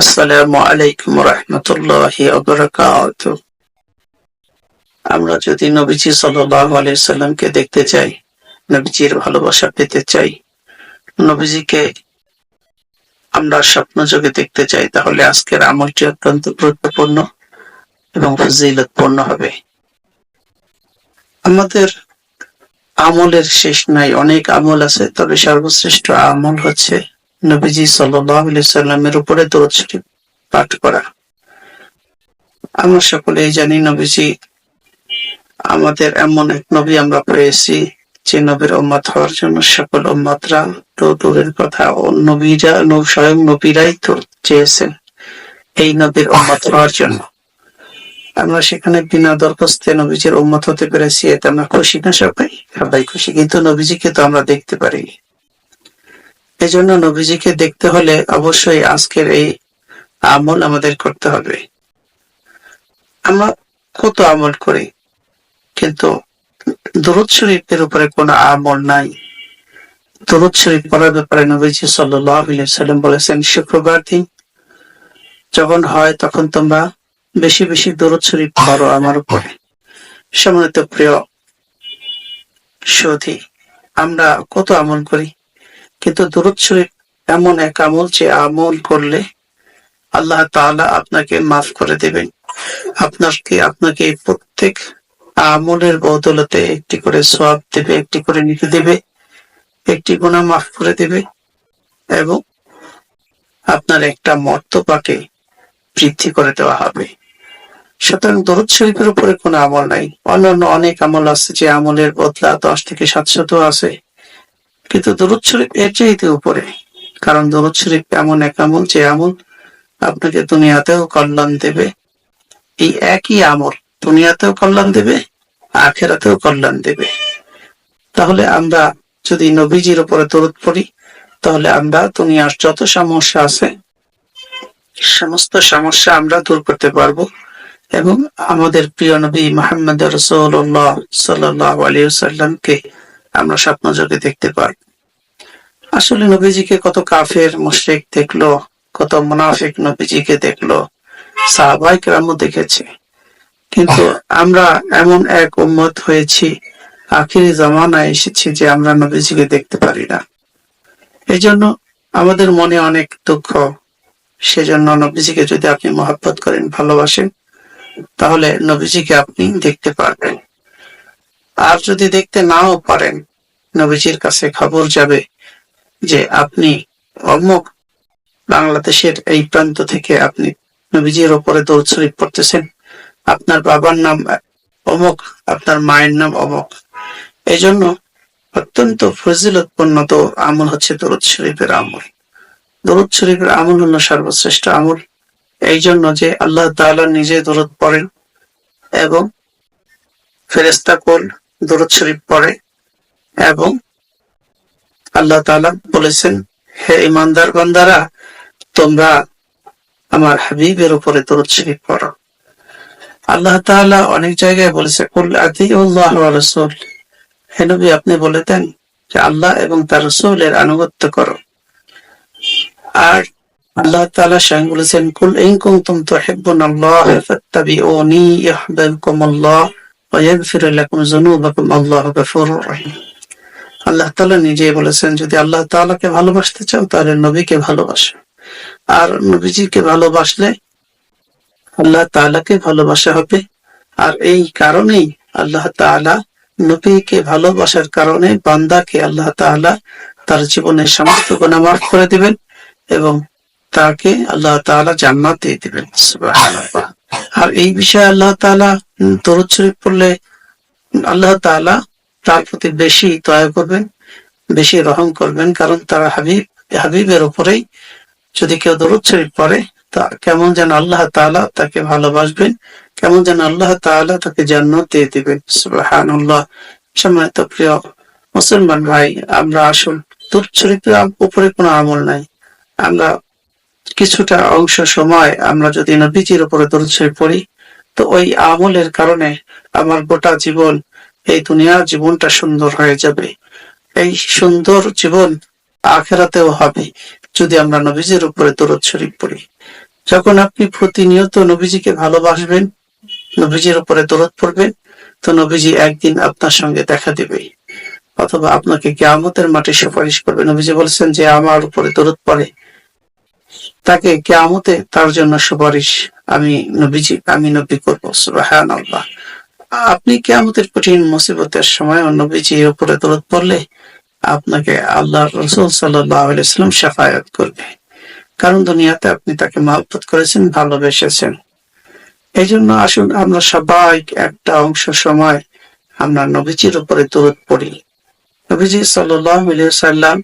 আসসালামু আলাইকুম রহমতুল্লাহি আমরা যদি নবীজি সাল্লাল্লাহু আলাইহি সাল্লামকে দেখতে চাই, নবীজির ভালোবাসা পেতে চাই, নবীজিকে আমরা স্বপ্ন যোগে দেখতে চাই, তাহলে আজকের আমলটি অত্যন্ত গুরুত্বপূর্ণ এবং ফজিলতপূর্ণ হবে। আমাদের আমলের শেষ নাই, অনেক আমল আছে, তবে সর্বশ্রেষ্ঠ আমল হচ্ছে নবীজি সাল্লামের উপরে দরদ শরীফ পাঠ করা। আমরা সকলেই জানি নবীজি, আমাদের এমন এক নবী আমরা পেয়েছি, যে নবীর উম্মত হওয়ার জন্য সকল উম্মতরা তো দূরের কথা নবীরা স্বয়ং নবীরাই তো চেয়েছেন এই নবীর উম্মত হওয়ার জন্য। আমরা সেখানে বিনা দরখাস্তে নবীজির উম্মত হতে পেরেছি এতে আমরা খুশি না সবাই সবাই খুশি। কিন্তু নবীজিকে তো আমরা দেখতে পারি। এজন্য নবীজিকে দেখতে হলে অবশ্যই আজকের এই আমল আমাদের করতে হবে। আমরা কত আমল করি, কিন্তু দরুদ শরীফের উপরে কোনো আমল নাই। দরুদ শরীফ পড়ার ব্যাপারে নবীজি সাল্লাম বলেছেন, শুক্রবার দিন যখন হয় তখন তোমরা বেশি বেশি দরুদ শরীফ পড়ো আমার উপরে। সম্মানিত প্রিয় সধি আমরা কত আমল করি? কিন্তু দরুদ শরীফ এমন এক আমল যে আমল করলে আল্লাহ তাআলা আপনাকে মাফ করে দেবেন। আপনাকে আপনাকে প্রত্যেক আমলের বদলতে একটি করে সব দেবে, একটি করে নিতে দেবে, একটি গুণা মাফ করে দেবে এবং আপনার একটা মর্তবাকে বৃদ্ধি করে দেওয়া হবে। সুতরাং দরুদ শরীফের উপরে কোনো আমল নাই। অন্যান্য অনেক আমল আছে যে আমলের বদলা দশ থেকে সাতশত আছে। কিন্তু দরুদ শরীফ এর চাইতে উপরে। কারণ দরুদ শরীফ এমন এক আমল যে আমল আপনাকে দুনিয়াতেও কল্যাণ দেবে। এই একই আমল দুনিয়াতেও কল্যাণ দেবে, আখেরাতেও কল্যাণ দেবে। তাহলে আমরা যদি নবীজির উপরে দরুদ পড়ি, তাহলে আমরা দুনিয়ার যত সমস্যা আছে, সমস্ত সমস্যা আমরা দূর করতে পারব। এবং আমাদের প্রিয় নবী মোহাম্মদ রসুল্লাহ সাল্লাহ আলিয়া সাল্লামকে আমরা স্বপ্ন যোগে দেখতে পাই। আসলে নবীজিকে কত কাফের, মুশরিক দেখল, কত মুনাফিক নবীজিকে দেখল, সাহাবাই কেরামও দেখেছে। কিন্তু আমরা এমন এক উম্মত হয়েছি, আখিরি জামানায় এসেছি যে আমরা নবীজিকে দেখতে পারি না। এই জন্য আমাদের মনে অনেক দুঃখ। সেজন্য নবীজিকে যদি আপনি মহাব্বত করেন, ভালোবাসেন, তাহলে নবীজিকে আপনি দেখতে পারবেন। আর যদি দেখতে নাও পারেন, নবীজির কাছে খবর যাবে যে আপনি অমুক বাংলাদেশের এই প্রান্ত থেকে আপনি নবীজির ওপরে দৌড় শরীফ পড়তেছেন। আপনার বাবার নাম অমুক, আপনার মায়ের নাম অমুক। এই জন্য অত্যন্ত ফজিলতপূর্ণ তো আমল হচ্ছে দরুদ শরীফের আমল। দরুদ শরীফের আমল হলো সর্বশ্রেষ্ঠ আমল। এই জন্য যে আল্লাহ তাআলা নিজে দরুদ পড়েন এবং ফেরেস্তা কোল দরুদ শরীফ পড়ে এবং আল্লাহ তাআলা বলেছেন, হে ইমানদার বান্দারা তোমরা আমার হাবিবের উপরে দরুদ শরীফ পড়ো। আল্লাহ তাআলা অনেক জায়গায় বলেছে, কুল হে নবী, আপনি বলে দেন যে আল্লাহ এবং তার রাসূলের আনুগত্য করো। আর আল্লাহ তাআলা স্বয়ং বলেছেন, কুল ইন কুনতুম তুহিব্বুনাল্লাহ ফাত্তাবিউনি ইউহিব্বুকুমুল্লাহ। ওয়া ইয়াগফির লাকুম যুনুবাকুম, আল্লাহু গফুরুর রহিম। আল্লাহ তাআলা নিজেই বলেছেন, যদি আল্লাহ তাআলাকে ভালোবাসতে চাও, তাহলে নবীকে ভালোবাসো। আর নবীজিকে ভালোবাসলে আল্লাহ তাআলাকে ভালোবাসা হবে। আর এই কারণেই আল্লাহ তাআলা নবীকে ভালোবাসার কারণে বান্দাকে আল্লাহ তাআলা তার জীবনের সমস্ত গুনাহ করে দিবেন এবং তাকে আল্লাহ তাআলা জান্নাত দিয়ে দিবেন। সুবহানাল্লাহ। আর এই বিষয়ে আল্লাহ তাআলা দরুদ শরীফ পড়লে আল্লাহ তাআলা তার প্রতি বেশি দয়া করবেন, বেশি রহম করবেন, কারণ তারা হাবিব, হাবিবের উপরেই যদি কেউ দরুদ শরীফ পড়ে, তা কেমন যেন আল্লাহ তাআলা তাকে ভালোবাসবেন, কেমন যেন আল্লাহ তাআলা তাকে জান্নাত দিয়ে দিবেন। সুবহানাল্লাহ। সম্মানিত প্রিয় মুসলমান ভাই, আমরা আসুন দরুদ শরীফের উপরে কোনো আমল নাই। আমরা কিছুটা অংশ সময় আমরা যদি নবীজির উপরে দরুদ শরীফ পড়ি তো ওই আমলের কারণে আমার গোটা জীবন, এই দুনিয়ার জীবনটা সুন্দর হয়ে যাবে। এই সুন্দর জীবন আখেরাতেও হবে, যদি আমরা নবীজির উপরে দরুদ শরীফ পড়ি। যখন আপনি প্রতিনিয়ত নবীজিকে ভালোবাসবেন, নবীজির উপরে দরদ পড়বেন, তো নবীজি একদিন আপনার সঙ্গে দেখা দেবে। অথবা আপনাকে কেয়ামতের মাঠে সুপারিশ করবে। নবীজি বলছেন যে, আমার উপরে দরদ পড়ে। তাকে কেয়ামতে তার জন্য সুপারিশ আমি নবীজি, আমি নবী করব সুবাহান আল্লাহ আপনি কেয়ামতের কঠিন মুসিবতের সময় নবীজির উপরে দরদ পড়লে আপনাকে আল্লাহ রসুল সাল্লাম সাফায়াত করবে। কারণ দুনিয়াতে আপনি তাকে মহব্বত করেছেন, ভালোবেসেছেন। এই জন্য আসুন আমরা সবাই একটা অংশ সময় আমরা নবীজির উপরে দূরত পড়ি। নবীজি সাল্লাম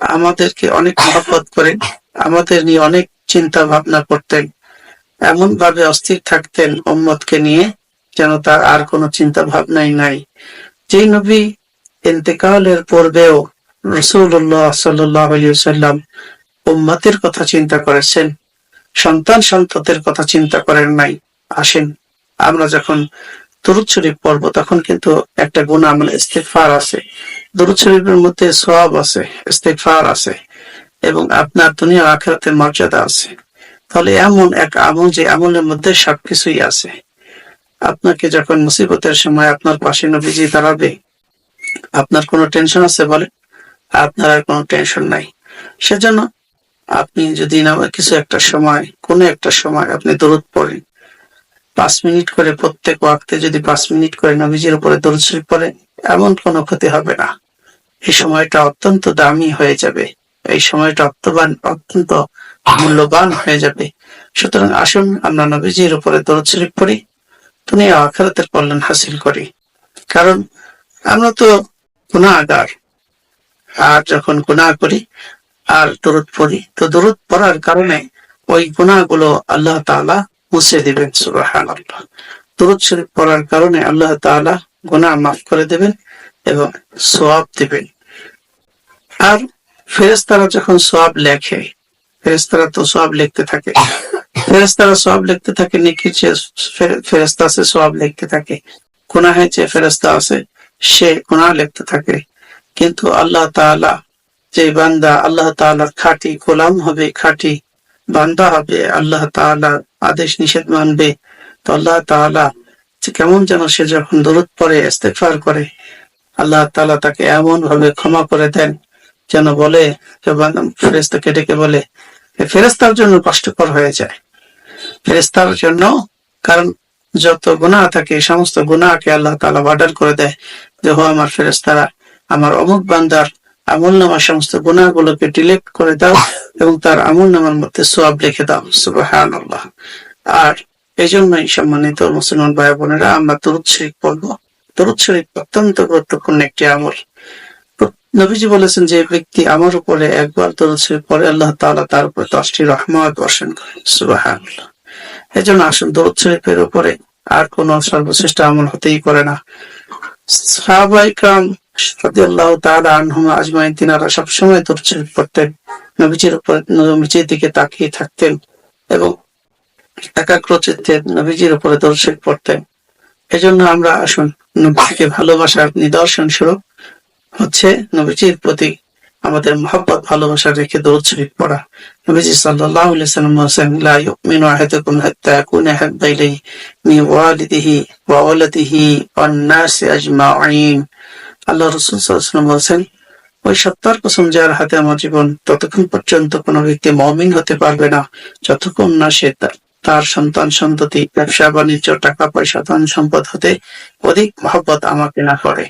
আমাদেরকে অনেক মহব্বত করেন, আমাদের নিয়ে অনেক চিন্তা ভাবনা করতেন। এমন ভাবে অস্থির থাকতেন উম্মতকে নিয়ে, যেন তার আর কোনো চিন্তা ভাবনাই নাই। যেই নবী ইন্তেকালের পূর্বেও রসুল্লাহ সাল্লাম উম্মতের কথা চিন্তা করেছেন, সন্তান সন্ততের কথা চিন্তা করেন নাই, আসেন। আমরা যখন দরুদ শরীফ পড়ব, তখন কিন্তু একটা গুণ আমল ইস্তেকফার আছে। দরুদ শরীফের মধ্যে সোয়াব আছে ইস্তেকফার আছে, এবং আপনার দুনিয়া আখেরাতের মর্যাদা আছে। তাহলে এমন এক আমল, যে আমলের মধ্যে সবকিছুই আছে। আপনাকে যখন মুসিবতের সময় আপনার পাশে নবীজি দাঁড়াবে, আপনার কোনো টেনশন আছে বলে আপনার আর কোনো টেনশন নাই। সেজন্য আপনি যদি না, কিছু একটা সময়, কোনো একটা সময় আপনি দরদ পড়েন। পাঁচ মিনিট করে প্রত্যেক ওয়াক্তে যদি পাঁচ মিনিট করে নবীজির উপরে দরদ শরীফ পড়েন, এমন কোনো ক্ষতি হবে না। এই সময়টা অত্যন্ত দামি হয়ে যাবে। এই সময়টা অত্যবান অত্যন্ত মূল্যবান হয়ে যাবে। সুতরাং আসুন আমরা নবীজির উপরে দরদ শরীফ পড়ি দুনিয়া আখারাতের কল্যাণ হাসিল করি। কারণ আমরা তো গুণাগার আর যখন গুণা করি আর দরদ পড়ি, তো দরদ পড়ার কারণে ওই গুণাগুলো আল্লাহ তাআলা মুছে দিবেন সুবাহান আল্লাহ দরদ শরীফ পড়ার কারণে আল্লাহ তাআলা গুনাহ মাফ করে দেবেন এবং সোয়াব দিবেন। আর ফেরেস্তারা যখন সব লেখে ফেরেস্তারা তো সব লিখতে থাকে। ফেরেস্তারা সোয়াব লিখতে থাকে নিখির ফেরেস্তা আছে সোয়াব লিখতে থাকে। গুনাহের যে ফেরেস্তা আছে, সে গুনাহ লিখতে থাকে। কিন্তু আল্লাহ তাআলা, যে বান্দা আল্লাহ তাআলার খাঁটি গোলাম হবে, খাঁটি বান্দা হবে, আল্লাহ তাআলা আদেশ নিষেধ মানবে, তো আল্লাহ তাআলা কেমন যেন সে যখন দরুদ পড়ে, ইস্তেগফার করে, আল্লাহ তাআলা তাকে এমন ভাবে ক্ষমা করে দেন। যেন বলে ফেরেস্তাকে ডেকে বলে ফেরেস্তার জন্য কষ্টকর হয়ে যায়। ফেরেস্তার জন্য, কারণ যত গুণা থাকে সমস্ত গুণাকে আল্লাহ তালা অর্ডার করে দেয় যে, হো আমার ফেরেস্তারা আমার অমুক বান্দার আমল নামার সমস্ত গুণাগুলোকে ডিলেক্ট করে দাও এবং তার আমল নামার মধ্যে সোয়াব লিখে দাও। আল্লাহ আর এই জন্যই সম্মানিত মুসলমান ভাই বোনেরা আমরা তরুদ শরীফ পড়ব। তরুদ শরীফ অত্যন্ত গুরুত্বপূর্ণ একটি আমল। নবীজি বলেছেন যে, ব্যক্তি আমার উপরে একবার শরীফ পড়ে, আল্লাহ তালা তার উপরে দশটি রহমত বর্ষণ করেন। সুবহানাল্লাহ। এই জন্য আসুন, দরুদ শরীফের উপরে আর কোন সর্বশ্রেষ্ঠ আমল হতেই পারে না। তিনারা সবসময় পড়তেন। উপর দিকে তাকিয়ে থাকতেন এবং একাগ্র চিত্তে নবীজির উপরে পড়তেন। এজন্য আমরা আসুন নবীকে ভালোবাসার নিদর্শন স্বরূপ হচ্ছে নবীজির প্রতি আমাদের মহব্বত, ভালোবাসা রেখে দৌড় শরীফ পড়া। নবীজি সাল্লাম আল্লাহ রাসূল ওই সত্তার কসম যার হাতে আমার জীবন, ততক্ষণ পর্যন্ত কোনো ব্যক্তি মমিন হতে পারবে না। যতক্ষণ না সে তার সন্তান সন্ততি, ব্যবসা, বাণিজ্য, টাকা পয়সা, ধন সম্পদ হতে অধিক মহব্বত আমাকে না করে।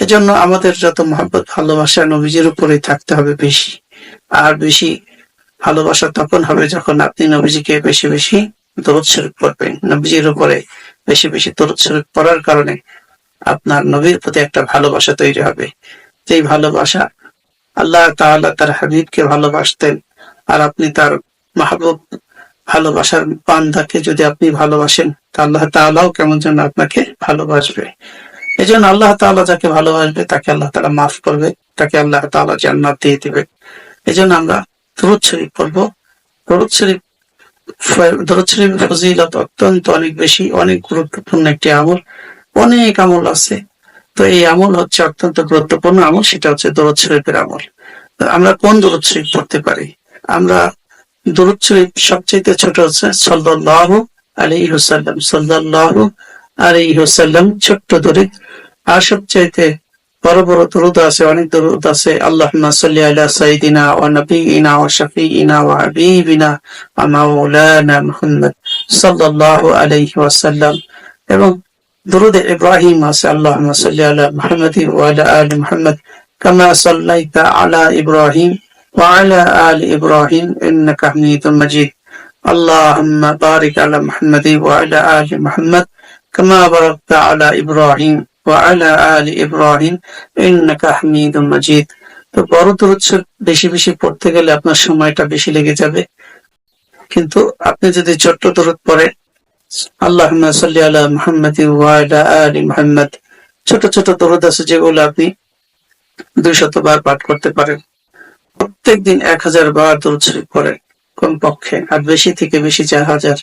এজন্য আমাদের যত মহব্বত, ভালোবাসা নবীজির উপরেই থাকতে হবে বেশি। আর বেশি ভালোবাসা তখন হবে যখন আপনি নবীজিকে বেশি বেশি দরদ পড়বেন। নবীজির উপরে বেশি বেশি দরদ পড়ার কারণে আপনার নবীর প্রতি একটা ভালোবাসা তৈরি হবে। যেই ভালোবাসা আল্লাহ তাআলা তার হাবিবকে ভালোবাসতেন আর আপনি তার মাহবুব ভালোবাসার বান্ধাকে যদি আপনি ভালোবাসেন, তা আল্লাহ তাআলাও কেমন যেন আপনাকে ভালোবাসবে। এই জন্য আল্লাহ তাআলা যাকে ভালোবাসবে, তাকে আল্লাহ তাআলা মাফ করবে, তাকে আল্লাহ তাআলা জান্নাত দিয়ে দিবে। এই জন্য আমরা দরুদ শরীফ পড়ব। দরুদ শরীফ দরুদ শরীফ ফজিলত অত্যন্ত অনেক বেশি, অনেক গুরুত্বপূর্ণ একটি আমল। অনেক আমল আছে। তো এই আমল হচ্ছে অত্যন্ত গুরুত্বপূর্ণ আমল, সেটা হচ্ছে দরুদ শরীফের আমল। আমরা কোন দরুদ শরীফ পড়তে পারি? আমরা দরুদ শরীফ সবচেয়ে ছোট হচ্ছে সাল্লাল্লাহু আলাইহি ওয়াসাল্লাম। সাল্লাল্লাহু আলাইহি ওয়াসাল্লাম ছোট্ট দরুদ আর সবচাইতে বড় বড় দরুদ আছে, অনেক দরুদ আছে। আলা ওয়াসাল্লাম। এবং ইব্রাহিম আছে, আল্লাহুম্মা সাল্লি আলা আলা আলি কামা সাল্লাইতা আলা ইব্রাহিম। ওয়া আলা আলি ইব্রাহিম ইন্নাকা হামিদুম মাজিদ اللهم بارك على محمد وعلى آل محمد كما باركت على إبراهيم وعلى آل إبراهيم إنك حميد مجيد তো বড় দরুদ শরীফ বেশি বেশি পড়তে গেলে আপনার সময়টা বেশি লেগে যাবে কিন্তু আপনি যদি ছোট্ট দরুদ পড়েন আল্লাহুম্মা সাল্লি আলা মুহাম্মাদ ওয়া আলা আলি মুহাম্মাদ ছোট ছোট দরুদ আছে যেগুলো আপনি দুইশত বার পাঠ করতে পারেন প্রত্যেকদিন এক হাজার বার দরুদ শরীফ পড়েন কমপক্ষে, আর বেশি থেকে বেশি চার হাজার।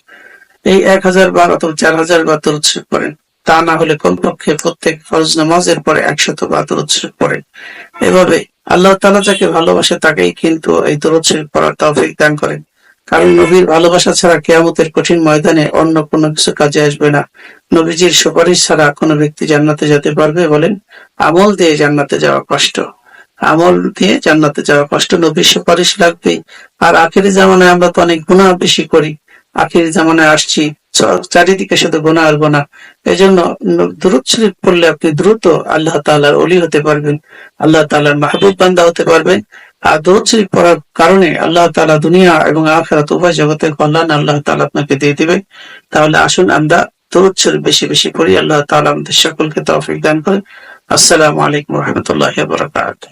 এই এক হাজার বার অথবা চার হাজার বার দরুদ শরীফ পড়েন তা না হলে কমপক্ষে প্রত্যেক ফরজ নামাজের পরে একশত বার দরুদ শরীফ পড়েন এভাবে আল্লাহ তাআলা যাকে ভালোবাসে তাকেই কিন্তু এই দরুদ পড়ার তৌফিক দান করেন। কারণ নবীর ভালোবাসা ছাড়া কেয়ামতের কঠিন ময়দানে অন্য কোনো কিছু কাজে আসবে না। নবীজির সুপারিশ ছাড়া কোনো ব্যক্তি জান্নাতে যেতে পারবে বলেন, আমল দিয়ে জান্নাতে যাওয়া কষ্ট। আমল দিয়ে জান্নাতে যাওয়া কষ্ট নবীর সুপারিশ লাগবে। আর আখেরি জামানায় আমরা তো অনেক গুণা বেশি করি। আখেরি জামানায় আসছি চারিদিকে শুধু গুণা আর গুণা এই জন্য দ্রুত শরীফ পড়লে আপনি দ্রুত আল্লাহ তাআলার অলি হতে পারবেন। আল্লাহ তাআলার মাহবুব বান্দা হতে পারবেন। আর দরুদ শরীফ পড়ার কারণে আল্লাহ তাআলা দুনিয়া এবং আখিরাত উভয় জগতের কল্যাণ আল্লাহ তাআলা আপনাকে দিয়ে দিবে। তাহলে আসুন আমরা দরুদ শরীফ বেশি বেশি পড়ি। আল্লাহ তাআলা আমাদের সকলকে তৌফিক দান করেন। আসসালামু আলাইকুম রাহমাতুল্লাহি ওয়া বারাকাতুহু।